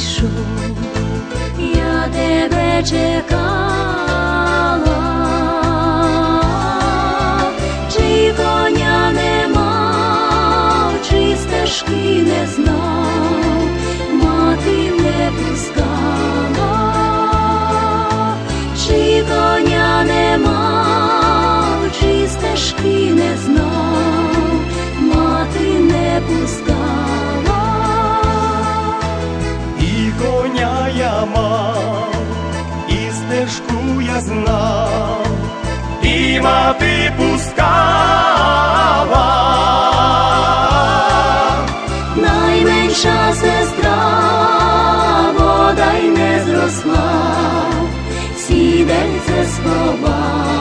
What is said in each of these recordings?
прийшов, я тебе чекала, чи коня нема, чи стежки не знав. Стежку я знав, і мати пускала. найменша сестра, бодай не зросла, сідельце сховала,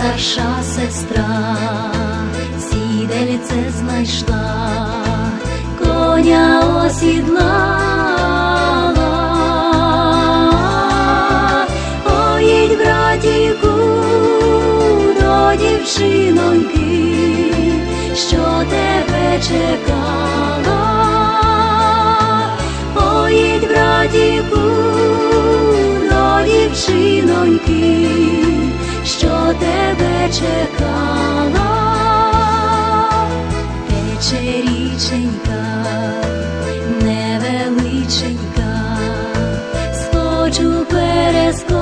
старша сестра сідельце знайшла, коня осідлала. Поїдь, братіку, до дівчиноньки, що тебе чекала. Поїдь, братіку, до дівчиноньки, чекала тече річенька, невеличенька, скочу перескочу.